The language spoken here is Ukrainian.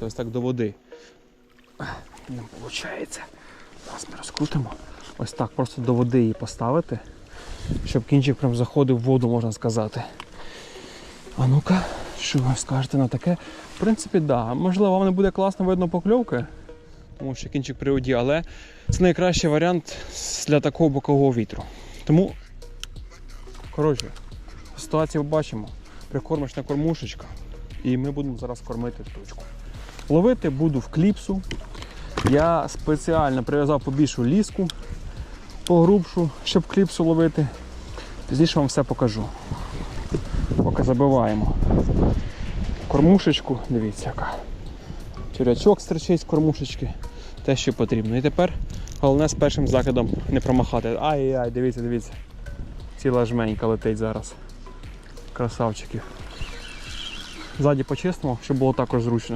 Ось так до води. Не виходить. Зараз ми розкрутимо. Ось так, просто до води її поставити, щоб кінчик прям заходив в воду, можна сказати. А ну-ка, що ви скажете на таке? В принципі, так. Да. Можливо, вам не буде класно видно покльовки, тому що кінчик при воді, але це найкращий варіант для такого бокового вітру. Тому, коротше, ситуацію бачимо. Прикормочна кормушечка, і ми будемо зараз кормити точку. Ловити буду в кліпсу. Я спеціально прив'язав побільшу ліску, погрубшу, щоб кліпсу ловити. Пізніше вам все покажу. Поки забиваємо кормушечку, дивіться яка. Тюрячок стричить з кормушечки, те, що потрібно. І тепер головне з першим закидом не промахати. Ай-яй, дивіться, дивіться. Ціла жменька летить зараз. Красавчиків. Ззаді почистимо, щоб було також зручно.